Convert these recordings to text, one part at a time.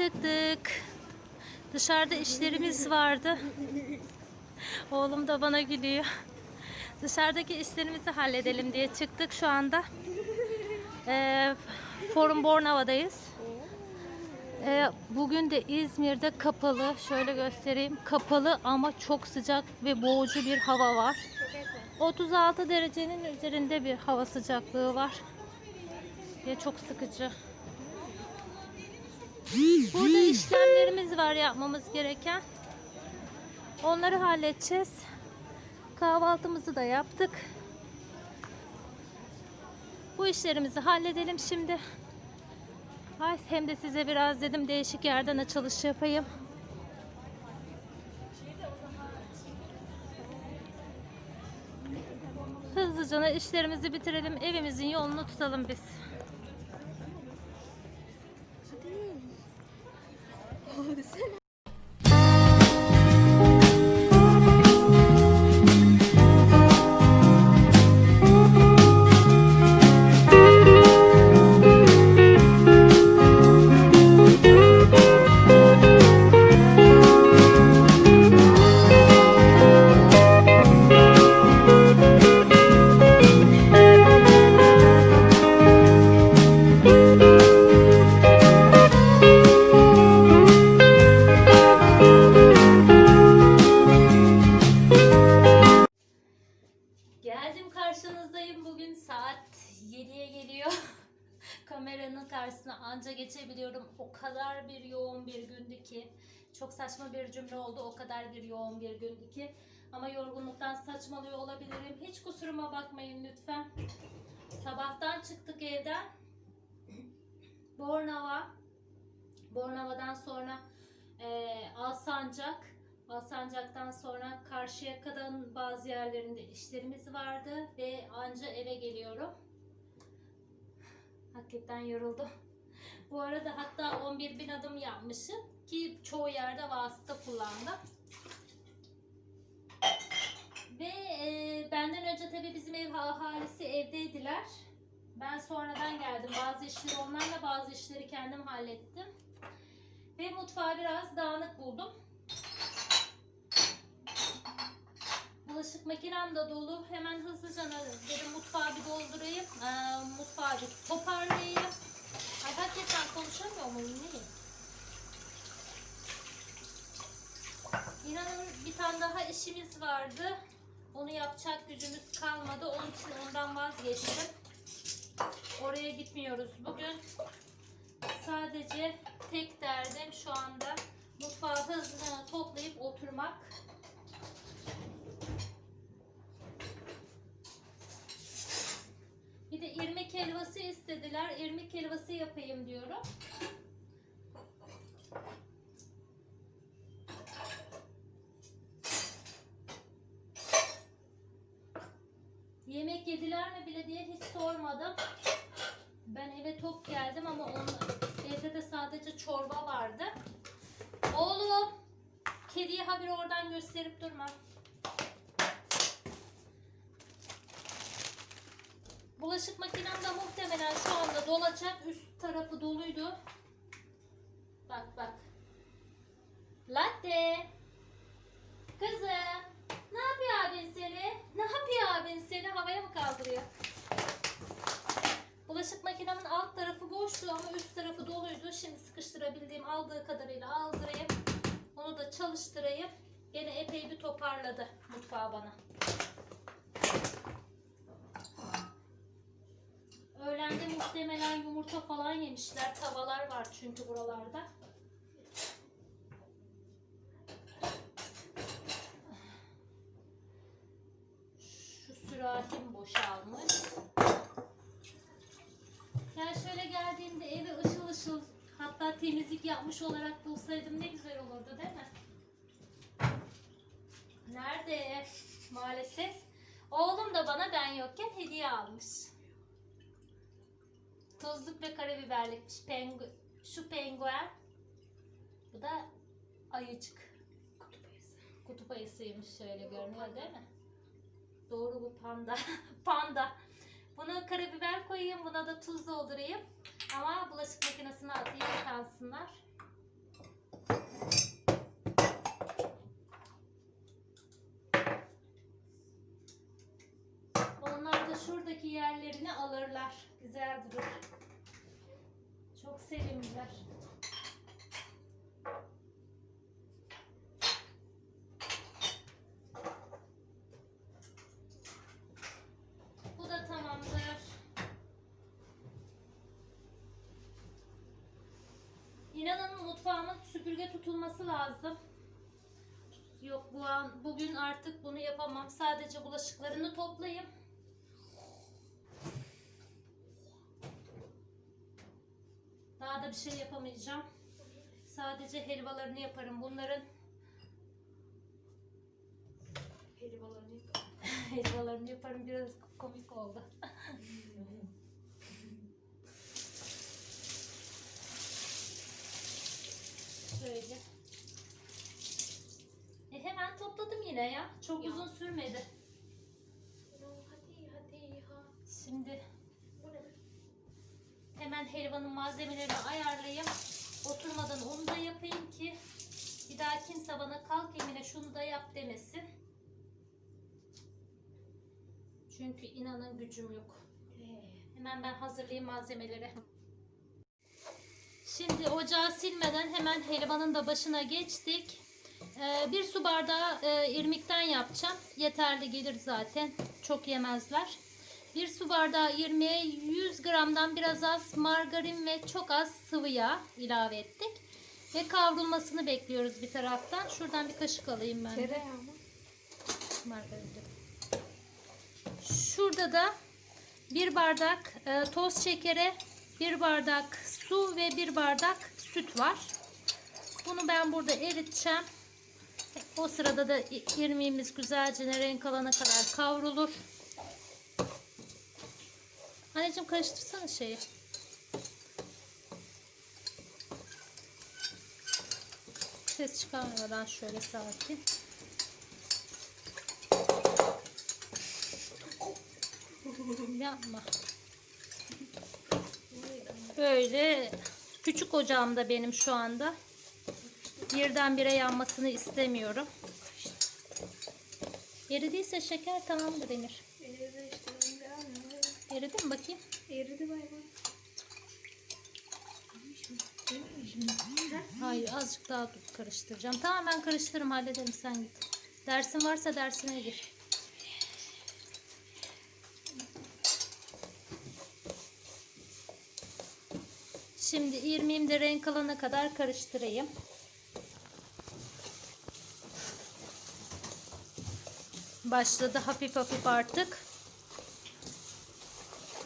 çıktık. Dışarıda işlerimiz vardı. Oğlum da bana gülüyor. Dışarıdaki işlerimizi halledelim diye çıktık şu anda. Ee, Forum Bornova'dayız. Ee, bugün de İzmir'de kapalı. Şöyle göstereyim. Kapalı ama çok sıcak ve boğucu bir hava var. 36 derecenin üzerinde bir hava sıcaklığı var. Ve çok sıkıcı. Burada işlemlerimiz var yapmamız gereken. Onları halledeceğiz. Kahvaltımızı da yaptık. Bu işlerimizi halledelim şimdi. Ay, hem de size biraz dedim değişik yerden açılış yapayım. Hızlıca işlerimizi bitirelim. Evimizin yolunu tutalım biz. Geldim 7'ye geliyor. Kameranın karşısına anca geçebiliyorum. O kadar bir yoğun bir gündü ki. Çok saçma bir cümle oldu. O kadar bir yoğun bir gündü ki. Ama yorgunluktan saçmalıyor olabilirim. Hiç kusuruma bakmayın lütfen. Sabahtan çıktık evden. Bornova. Bornova'dan sonra eee Alsancak. Alsancak'tan sonra Karşıyaka'dan bazı yerlerinde işlerimiz vardı ve anca eve geliyorum. Hakikaten yoruldum. Bu arada hatta 11 bin adım yapmışım ki çoğu yerde vasıta kullandım. Ve e, benden önce tabii bizim ev ahalisi evdeydiler. Ben sonradan geldim. Bazı işleri onlarla bazı işleri kendim hallettim. Ve mutfağı biraz dağınık buldum. Bulaşık makinem de dolu. Hemen hızlıca dedim mutfağı bir doldurayım. Ee, mutfağı bir toparlayayım. Ay hakikaten konuşamıyor muyum? Ne? İnanın bir tane daha işimiz vardı. Onu yapacak gücümüz kalmadı. Onun için ondan vazgeçtim. Oraya gitmiyoruz bugün. Sadece tek derdim şu anda mutfağı hızlı toplayıp oturmak. Bir de irmik helvası istediler. İrmik helvası yapayım diyorum. Yemek yediler mi bile diye hiç sormadım. Ben eve tok geldim ama onun, evde de sadece çorba vardı. Oğlum, kediye haberi oradan gösterip durma. Bulaşık makinem de muhtemelen şu anda dolacak. Üst tarafı doluydu. Bak bak. Latte. Kızım. Ne yapıyor abin seni? Ne yapıyor abin seni? Havaya mı kaldırıyor? Bulaşık makinemin alt tarafı boştu ama üst tarafı doluydu. Şimdi sıkıştırabildiğim aldığı kadarıyla aldırayım. Onu da çalıştırayım. Gene epey bir toparladı mutfağı bana. Öğlende muhtemelen yumurta falan yemişler. Tavalar var çünkü buralarda. Şu sürahim boşalmış. Yani şöyle geldiğimde evi ışıl ışıl hatta temizlik yapmış olarak bulsaydım ne güzel olurdu değil mi? Nerede? Maalesef. Oğlum da bana ben yokken hediye almış. Tuzluk ve karabiberlikmiş. Pengu şu penguen. Bu da ayıcık. Kutup ayısı. Kutup ayısıymış şöyle görünüyor değil mi? Doğru bu panda. panda. Bunu karabiber koyayım. Buna da tuz doldurayım. Ama bulaşık makinesine atayım yıkansınlar. Şuradaki yerlerini alırlar. Güzel durur. Çok sevimliler. Bu da tamamdır. İnanın mutfağımın süpürge tutulması lazım. Yok bu an bugün artık bunu yapamam. Sadece bulaşıklarını toplayayım. Daha da bir şey yapamayacağım. Sadece helvalarını yaparım. Bunların Helvalarını yapalım. helvalarını yaparım. Biraz komik oldu. Böyle. E hemen topladım yine ya. Çok Ya. uzun sürmedi. Helvanın malzemelerini ayarlayayım. Oturmadan onu da yapayım ki bir daha kimse bana kalk Emine şunu da yap demesin. Çünkü inanın gücüm yok. Hemen ben hazırlayayım malzemeleri. Şimdi ocağı silmeden hemen helvanın da başına geçtik. Ee, bir su bardağı e, irmikten yapacağım. Yeterli gelir zaten. Çok yemezler. Bir su bardağı irmiğe 100 gramdan biraz az margarin ve çok az sıvı yağ ilave ettik. Ve kavrulmasını bekliyoruz bir taraftan. Şuradan bir kaşık alayım ben. Tereyağı mı? Margarin. Şurada da bir bardak e, toz şekere, bir bardak su ve bir bardak süt var. Bunu ben burada eriteceğim. O sırada da irmiğimiz güzelce renk alana kadar kavrulur. Anneciğim karıştırsana şeyi. Ses çıkarmadan şöyle sakin. Yapma. Böyle küçük ocağımda benim şu anda. Birdenbire yanmasını istemiyorum. Eridiyse şeker tamamdır Emir. Eridi işte. ben de almıyorum. Eridi mi bakayım? Eridi bay? Hayır azıcık daha dur karıştıracağım. Tamam ben karıştırırım hallederim sen git. Dersin varsa dersine gir. Şimdi irmiğim de renk alana kadar karıştırayım. Başladı hafif hafif artık.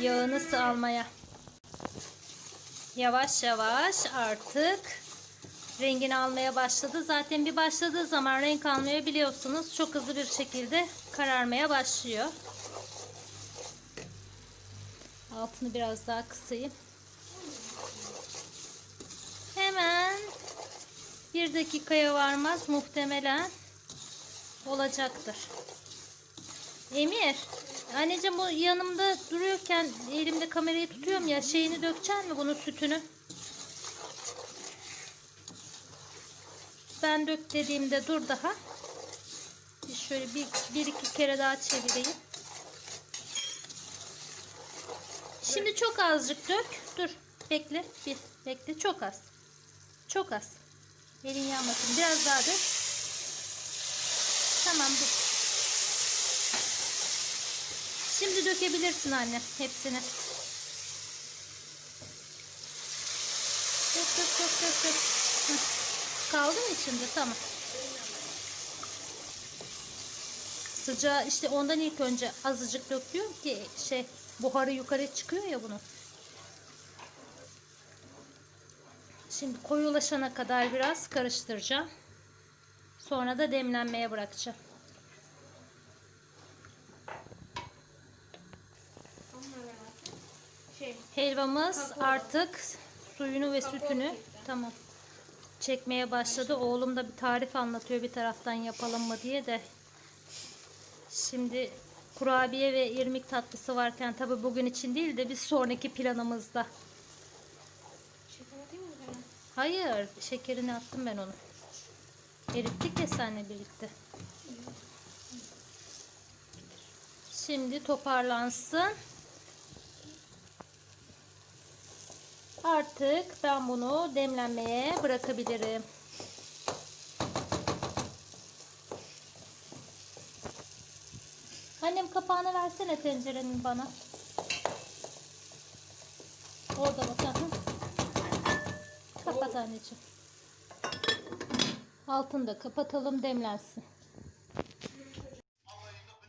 Yağını salmaya. Yavaş yavaş artık rengini almaya başladı. Zaten bir başladığı zaman renk almaya biliyorsunuz çok hızlı bir şekilde kararmaya başlıyor. Altını biraz daha kısayım. Hemen bir dakikaya varmaz muhtemelen olacaktır. Emir, anneciğim bu yanımda duruyorken elimde kamerayı tutuyorum ya şeyini dökeceksin mi bunun sütünü? Ben dök dediğimde dur daha. Bir Şöyle bir, bir iki kere daha çevireyim. Şimdi çok azıcık dök. Dur. Bekle. Bir. Bekle. Çok az. Çok az. Elin yanmasın. Biraz daha dök. Tamam dur. Şimdi dökebilirsin anne hepsini. Dök dök dök dök dök. Kaldı mı içinde? Tamam. Sıcağı işte ondan ilk önce azıcık döküyorum ki şey buharı yukarı çıkıyor ya bunun. Şimdi koyulaşana kadar biraz karıştıracağım. Sonra da demlenmeye bırakacağım. Onlar herhalde. Şey. Helvamız artık suyunu ve sütünü tamam çekmeye başladı. Oğlum da bir tarif anlatıyor bir taraftan yapalım mı diye de. Şimdi kurabiye ve irmik tatlısı varken tabi bugün için değil de bir sonraki planımızda. Hayır şekerini attım ben onu. Erittik ya seninle birlikte. Şimdi toparlansın. Artık ben bunu demlenmeye bırakabilirim. Annem kapağını versene tencerenin bana. Orada bak. Kapat anneciğim. Altını da kapatalım demlensin.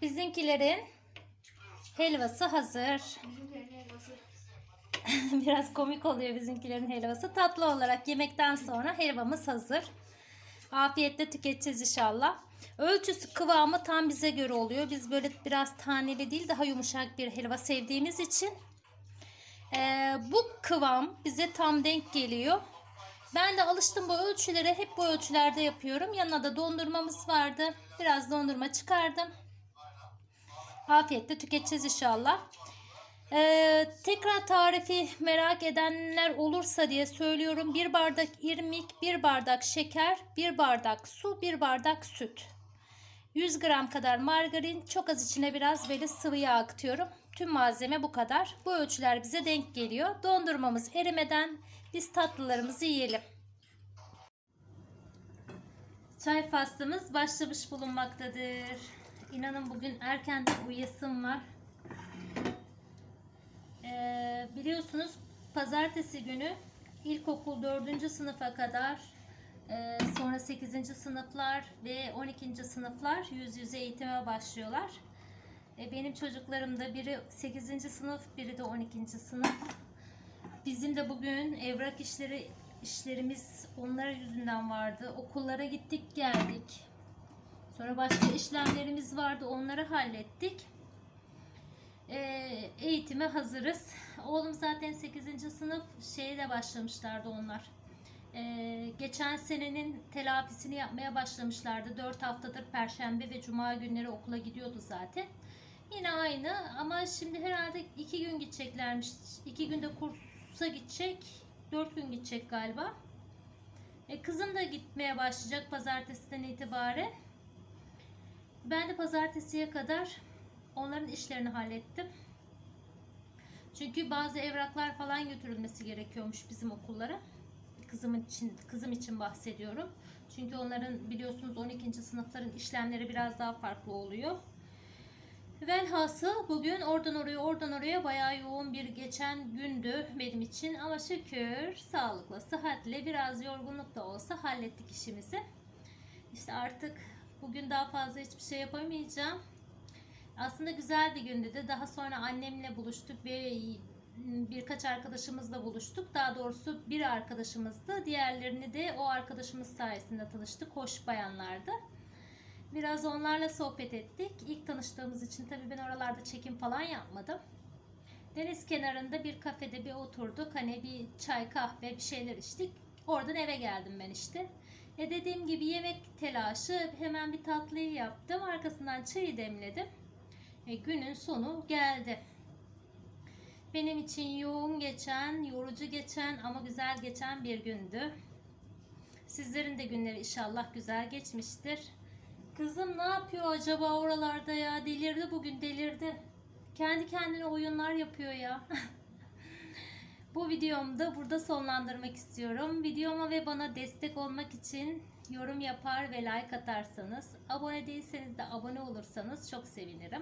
Bizimkilerin helvası hazır. Biraz komik oluyor bizimkilerin helvası. Tatlı olarak yemekten sonra helvamız hazır. Afiyetle tüketeceğiz inşallah. Ölçüsü kıvamı tam bize göre oluyor. Biz böyle biraz taneli değil daha yumuşak bir helva sevdiğimiz için eee, bu kıvam bize tam denk geliyor. Ben de alıştım bu ölçülere. Hep bu ölçülerde yapıyorum. Yanına da dondurmamız vardı. Biraz dondurma çıkardım. Afiyetle tüketeceğiz inşallah. Ee, tekrar tarifi merak edenler olursa diye söylüyorum. Bir bardak irmik, bir bardak şeker, bir bardak su, bir bardak süt. 100 gram kadar margarin, çok az içine biraz böyle sıvı yağ akıtıyorum. Tüm malzeme bu kadar. Bu ölçüler bize denk geliyor. Dondurmamız erimeden biz tatlılarımızı yiyelim. Çay faslımız başlamış bulunmaktadır. İnanın bugün erkenden uyuyasım var. Ee, biliyorsunuz pazartesi günü ilkokul 4. sınıfa kadar e, sonra 8. sınıflar ve 12. sınıflar yüz yüze eğitime başlıyorlar. E, benim çocuklarım da biri 8. sınıf biri de 12. sınıf. Bizim de bugün evrak işleri işlerimiz onlar yüzünden vardı. Okullara gittik geldik. Sonra başka işlemlerimiz vardı onları hallettik e, eğitime hazırız. Oğlum zaten 8. sınıf şeyle başlamışlardı onlar. E, geçen senenin telafisini yapmaya başlamışlardı. 4 haftadır perşembe ve cuma günleri okula gidiyordu zaten. Yine aynı ama şimdi herhalde 2 gün gideceklermiş. 2 günde kursa gidecek. 4 gün gidecek galiba. E, kızım da gitmeye başlayacak pazartesiden itibaren. Ben de pazartesiye kadar Onların işlerini hallettim. Çünkü bazı evraklar falan götürülmesi gerekiyormuş bizim okullara. Kızım için kızım için bahsediyorum. Çünkü onların biliyorsunuz 12. sınıfların işlemleri biraz daha farklı oluyor. Velhasıl bugün oradan oraya oradan oraya bayağı yoğun bir geçen gündü benim için ama şükür sağlıkla sıhhatle biraz yorgunluk da olsa hallettik işimizi. İşte artık bugün daha fazla hiçbir şey yapamayacağım. Aslında güzel bir gündü de daha sonra annemle buluştuk ve birkaç arkadaşımızla buluştuk. Daha doğrusu bir arkadaşımızdı. Diğerlerini de o arkadaşımız sayesinde tanıştık. Hoş bayanlardı. Biraz onlarla sohbet ettik. İlk tanıştığımız için tabii ben oralarda çekim falan yapmadım. Deniz kenarında bir kafede bir oturduk. Hani bir çay kahve bir şeyler içtik. Oradan eve geldim ben işte. E dediğim gibi yemek telaşı hemen bir tatlıyı yaptım. Arkasından çayı demledim. E, günün sonu geldi. Benim için yoğun geçen, yorucu geçen ama güzel geçen bir gündü. Sizlerin de günleri inşallah güzel geçmiştir. Kızım ne yapıyor acaba oralarda ya? Delirdi bugün delirdi. Kendi kendine oyunlar yapıyor ya. Bu videomu da burada sonlandırmak istiyorum. Videoma ve bana destek olmak için yorum yapar ve like atarsanız, abone değilseniz de abone olursanız çok sevinirim.